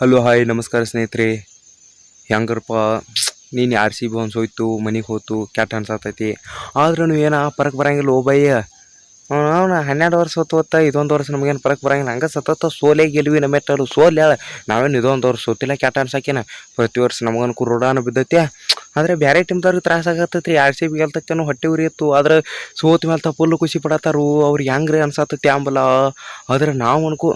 Hello hi ನಮಸ್ಕಾರ ಸ್ನೇಹಿತರೆ. ಹೆಂಗರಪ್ಪ? ನೀನು ಆರ್ ಸಿ ಬಿ ಹೋಯ್ತು ಮನೆಗೆ ಹೋಯ್ತು ಕ್ಯಾಟ್ ಅನ್ಸತ್ತೈತಿ ಆದ್ರೂ ಏನ ಪರಕ್ ಬರಂಗಿಲ್ಲ ಓ ಬಯ್ಯ ಅವನ ಹನ್ನೆರಡು ವರ್ಷ ಹೊತ್ತು ಹೊತ್ತ ಇದೊಂದು ವರ್ಷ ನಮಗೇನು ಪರಕ್ ಬರಂಗಿಲ್ಲ. ಹಂಗೆ ಸತತ ಸೋಲೆ ನಮ್ಮ ಎಟ್ಟರು ಸೋಲ್ ಹೇಳ ನಾವೇನು ಇದೊಂದು ವರ್ಷ ಸೋತಿಲ್ಲ, ಕ್ಯಾಟ್ ಅನ್ಸಕ್ಕೇನ ಪ್ರತಿ ವರ್ಷ ನಮಗನ್ ಕುರುಡಾನ ಬಿದ್ದೈತಿ ಆದರೆ ಬೇರೆ ಟೀಮ್ದವ್ರಿಗೆ ತ್ರಾಸ ಆಗತ್ತೈತಿ ಆರ್ ಸಿ ಬಿ ಗೆಲ್ತಕ್ಕೇನು ಹೊಟ್ಟೆ ಉರಿ ಇತ್ತು. ಆದ್ರೆ ಸೋತ ಮೇಲೆ ಫುಲ್ ಖುಷಿ ಪಡತ್ತಾರು. ಅವ್ರಿಗೆ ಹೆಂಗ್ರಿ ಅನ್ಸತ್ತೈತಿ ಅಂಬಲ. ಆದ್ರೆ ನಾವು ಅನ್ಕೋ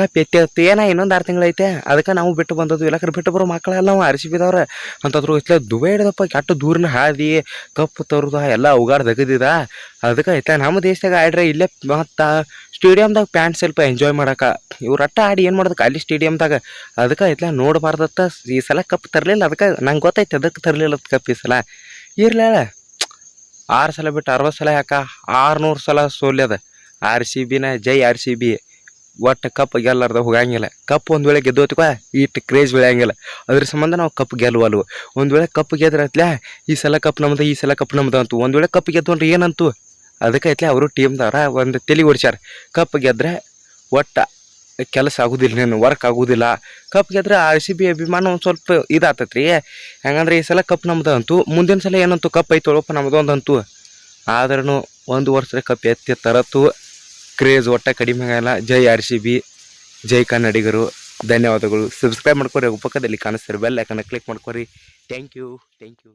ಕಪ್ ಪೆಟ್ಟಿ ಏನ ಇನ್ನೊಂದು ಆರು ತಿಂಗಳೈತೆ ಅದಕ್ಕೆ ನಾವು ಬಿಟ್ಟು ಬಂದದ್ದು. ಇಲ್ಲಕ್ರೆ ಬಿಟ್ಟು ಬರೋ ಮಕ್ಕಳೆಲ್ಲ ನಾವು ಅರಿಸಿ ಬಿದ್ದವ್ರೆ ಅಂತದ್ರು ಇತ್ಲ ದುಬೈ ಹಿಡ್ದಪ್ಪ. ಕೆಟ್ಟ ದೂರನ ಹಾದಿ ಕಪ್ಪು ತರುದ, ಎಲ್ಲ ಉಗಾಡ್ ದಗದಿದ. ಅದಕ್ಕೆ ಇತ್ತ ನಮ್ಮ ದೇಶದಾಗ ಆಡ್ರೆ ಇಲ್ಲೇ ಮತ್ತು ಸ್ಟೇಡಿಯಮ್ದಾಗ ಪ್ಯಾಂಟ್ ಸ್ವಲ್ಪ ಎಂಜಾಯ್ ಮಾಡಕ. ಇವ್ರು ಅಟ್ಟ ಆಡಿ ಏನು ಮಾಡೋದಕ್ಕೆ ಅಲ್ಲಿ ಸ್ಟೇಡಿಯಮ್ದಾಗ ಅದಕ್ಕೆ ಐತ್ಲ ನೋಡಬಾರ್ದತ್ತ. ಈ ಸಲ ಕಪ್ ತರಲಿಲ್ಲ. ಅದಕ್ಕೆ ನಂಗೆ ಗೊತ್ತೈತೆ ಅದಕ್ಕೆ ತರಲಿಲ್ಲ ಕಪ್ ಈ ಸಲ. ಇರ್ಲ ಆರು ಸಲ ಬಿಟ್ಟು ಅರವತ್ತು ಸಲ ಯಾಕ? ಆರುನೂರು ಸಲ ಸೋಲ್ಯದ. ಆರ್ ಸಿ ಬಿನ ಜೈ ಆರ್ ಸಿ ಬಿ. ಒಟ್ಟು ಕಪ್ ಗೆಲ್ಲಾರ್ದ ಹೋಗಂಗಿಲ್ಲ ಕಪ್ ಒಂದು ವೇಳೆ ಗೆದ್ದೋತಿಕೋ ಇಟ್ಟು ಕ್ರೇಜ್ ಬೆಳೆಯಂಗಿಲ್ಲ. ಅದ್ರ ಸಂಬಂಧ ನಾವು ಕಪ್ ಗೆಲ್ವಲ್ವು. ಒಂದು ವೇಳೆ ಕಪ್ ಗೆದ್ರತ್ಲೆ ಈ ಸಲ ಕಪ್ ನಮ್ದು, ಈ ಸಲ ಕಪ್ ನಮ್ದು ಅಂತು. ಒಂದು ವೇಳೆ ಕಪ್ ಗೆದ್ದು ಅಂದ್ರೆ ಏನಂತು. ಅದಕ್ಕೆ ಐತ್ಲೆ ಅವರು ಟೀಮ್ದವ್ರ ಒಂದು ತಲೆ ಓಡಿಸ್ಯಾರ. ಕಪ್ ಗೆದ್ರೆ ಒಟ್ಟ ಕೆಲಸ ಆಗುದಿಲ್ಲ ನೀನು ವರ್ಕ್ ಆಗುದಿಲ್ಲ. ಕಪ್ ಗೆದ್ರೆ ಆರ್ ಸಿ ಬಿ ಅಭಿಮಾನ ಒಂದು ಸ್ವಲ್ಪ ಇದಾತತ್ರಿ. ಹೆಂಗಂದ್ರೆ ಈ ಸಲ ಕಪ್ ನಮ್ದು ಅಂತು, ಮುಂದಿನ ಸಲ ಏನಂತು ಕಪ್ ಐತೊಳಪ್ಪ ತೊಳಪ್ಪ ನಮ್ದು ಒಂದು ಅಂತು ಆದ್ರೂ ಒಂದು ವರ್ಷ ಕಪ್ ಎತ್ತಿ ತರತ್ತು. ಕ್ರೇಜ್ ಒಟ್ಟ ಕಡಿಮೆ ಆಗಲ್ಲ. ಜೈ ಆರ್ ಸಿ ಬಿ, ಜೈ ಕನ್ನಡಿಗರು. ಧನ್ಯವಾದಗಳು. ಸಬ್ಸ್ಕ್ರೈಬ್ ಮಾಡ್ಕೊರಿ ಪಕ್ಕದಲ್ಲಿ ಕಾಣಿಸ್ತಾರೆ ಬೆಲ್ ಯಾಕಂದ್ರೆ ಕ್ಲಿಕ್ ಮಾಡ್ಕೊರಿ. Thank you thank you